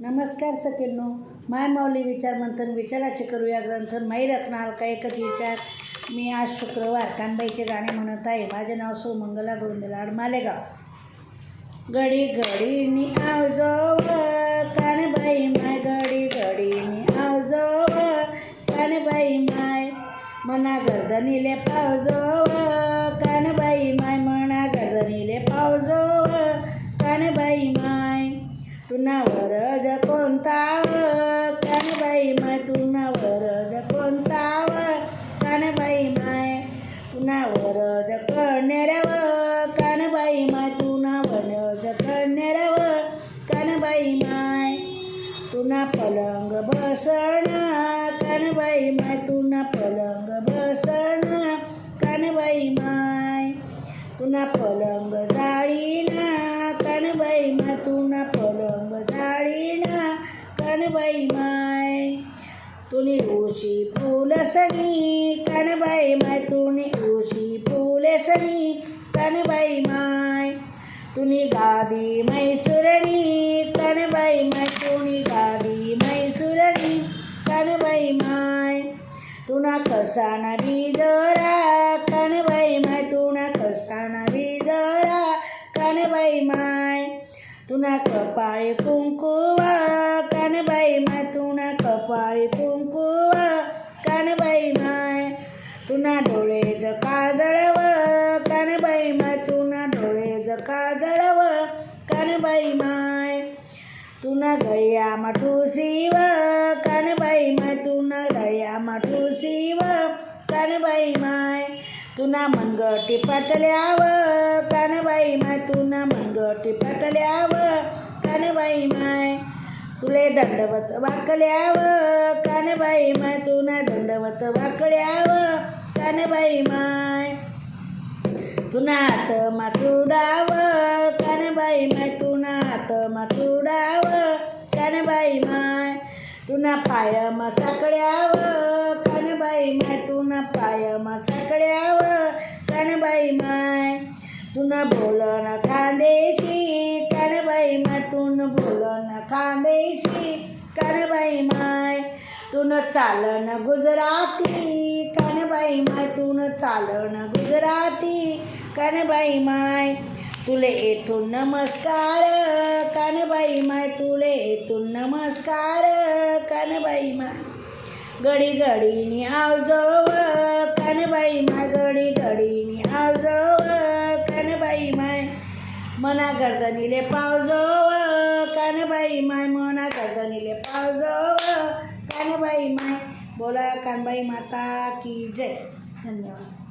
नमस्कार सखींनो माय माऊली विचार मंथन विचाराचे करूया ग्रंथन माई रत्नाल का एकच विचार. मी आज शुक्रवार कानबाईचे गाणे म्हणत आहे. माझे नाव सुमंगला गोविंद लाड मालेगाव. घडी घडीनी आवजोव कानबाई माय घडी घडीनी आवजोव कानबाई माय मना गर्दनीले पावजोव वरज कोणताव? कानबाई माय तुना वरज कोणताव? कानबाई माय तुना वरज करण्याऱ्याव कानबाई माय तुना वरज करण्याऱ्याव कानबाई माय तुना पलंग बसण. कानबाई माय तुना पलंग बसण. कानबाई माय तुना पलंग जाळीना. कानबाई माय तुना पलंग कानबाई माय. तुनी उशी फुलसणी कानबाई माय. तुनी उशी फुलसणी कानबाई माय. तुनी गादी मैसुरणी कानबाई माय. तुनी गादी मैसुरणी कानबाई माय. तुना कसाना बिदरा तुना कपाळी कुंकुवा कानबाई माय तुना कपाळी कुंकुवा कानबाई माय. तुना डोळे जका काजळव कानबाई माय तुना डोळे जका काजळव कानबाई माय. तुना गया माठू शिव कानबाई माय तुना गया माठू शिव कानबाई माय. तुना मनग टिपटल्याव कानबाई माय तुना मनग टिपटल्याव कानबाई माय. तुले दंडवत वाकल्याव कानबाई माय तुना दंडवत वाकल्याव कानबाई माय. तुना हात मातुडाव कानबाई माय तुना हात मातुडाव कानबाई माय. तुना पाय मासाकड्याव कानबाई माय तुना पाय मासाकड्याव कणबाई माय तुना बोलन खांदेशी कणबाई माय तुन बोलन खांदेशी कणबाई माय तुन चालन गुजराती. कणबाई माय तुन चालन गुजराती. कणबाई माय तुले येथून नमस्कार. कणबाई माय तुले येथून नमस्कार. कणबाई माय घडी घडीनी आवजव कणबाई माय घडी मना गर्दनीले पावजव कानबाई माय मना गर्दनीले पावजव कानबाई माय बोला कानबाई माता की जय. धन्यवाद.